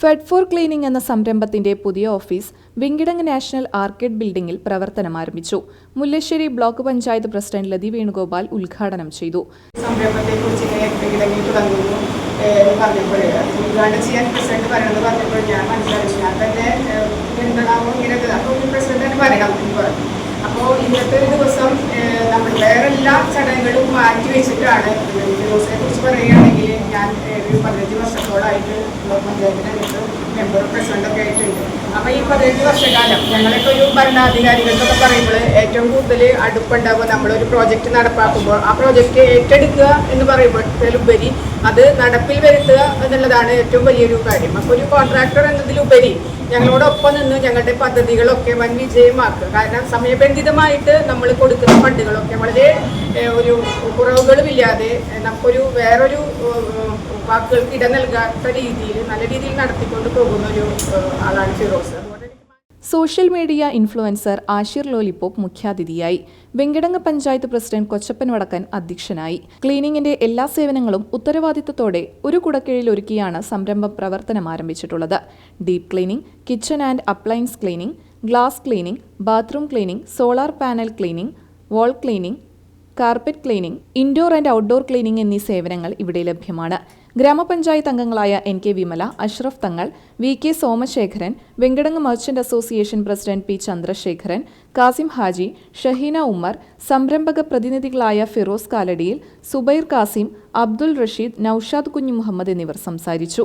Fed four cleaning എന്ന സംരംഭത്തിന്റെ പുതിയ ഓഫീസ് വിങ്കിടങ് നാഷണൽ ആർക്കേഡ് ബിൽഡിംഗിൽ പ്രവർത്തനം ആരംഭിച്ചു. മുല്ലശ്ശേരി ബ്ലോക്ക് പഞ്ചായത്ത് പ്രസിഡന്റ് ലതി വേണുഗോപാൽ ഉദ്ഘാടനം ചെയ്തു. അപ്പോൾ ഇന്നത്തെ ഒരു ദിവസം നമ്മൾ വേറെ എല്ലാ ചടങ്ങുകളും മാറ്റി വെച്ചിട്ടാണ് ദിവസത്തെ ആയിട്ടുണ്ട്. അപ്പോൾ ഈ പതിനഞ്ച് വർഷക്കാലം ഞങ്ങളൊക്കെ ഒരു ഭരണാധികാരികൾക്കൊക്കെ പറയുമ്പോൾ ഏറ്റവും കൂടുതൽ അടുപ്പുണ്ടാകുമ്പോൾ നമ്മളൊരു പ്രോജക്റ്റ് നടപ്പാക്കുമ്പോൾ ആ പ്രോജക്റ്റ് ഏറ്റെടുക്കുക എന്ന് പറയുമ്പോഴത്തേലുപരി അത് നടപ്പിൽ വരുത്തുക എന്നുള്ളതാണ് ഏറ്റവും വലിയൊരു കാര്യം. അപ്പോൾ ഒരു കോൺട്രാക്ടർ എന്നതിലുപരി ഞങ്ങളോടൊപ്പം നിന്ന് ഞങ്ങളുടെ പദ്ധതികളൊക്കെ വൻ വിജയമാക്കുക. കാരണം സമയബന്ധിതമായിട്ട് നമ്മൾ കൊടുക്കുന്ന ഫണ്ടുകളൊക്കെ വളരെ ഒരു കുറവുകളുമില്ലാതെ നമുക്കൊരു വേറൊരു വാക്കുകൾക്ക് ഇട നൽകാത്ത രീതിയിൽ നല്ല രീതിയിൽ നടത്തിക്കൊണ്ട് പോകുന്ന ഒരു ആളാണ് Firoz. Social media influencer Ashir Lollipop മുഖ്യാതിഥിയായി. വെങ്കിടങ്ങ് പഞ്ചായത്ത് പ്രസിഡന്റ് കൊച്ചപ്പൻ വടക്കൻ അധ്യക്ഷനായി. ക്ലീനിങ്ങിന്റെ എല്ലാ സേവനങ്ങളും ഉത്തരവാദിത്തത്തോടെ ഒരു കുടക്കീഴിൽ ഒരുക്കിയാണ് സംരംഭം പ്രവർത്തനം ആരംഭിച്ചിട്ടുള്ളത്. Deep cleaning kitchen and appliance cleaning glass cleaning bathroom cleaning solar panel cleaning wall cleaning carpet cleaning indoor and outdoor cleaning എന്നീ സേവനങ്ങൾ ഇവിടെ ലഭ്യമാണ്. ഗ്രാമപഞ്ചായത്ത് അംഗങ്ങളായ N K Vimala Ashraf Thangal V K Somasekharan Venkitangu merchant association president P Chandrasekharan Kasim Haji Shaheena Ummer സംരംഭക പ്രതിനിധികളായ ഫിറോസ് കാലടിയിൽ സുബൈർ കാസിം അബ്ദുൾ റഷീദ് നൌഷാദ് കുഞ്ഞു മുഹമ്മദ് എന്നിവർ സംസാരിച്ചു.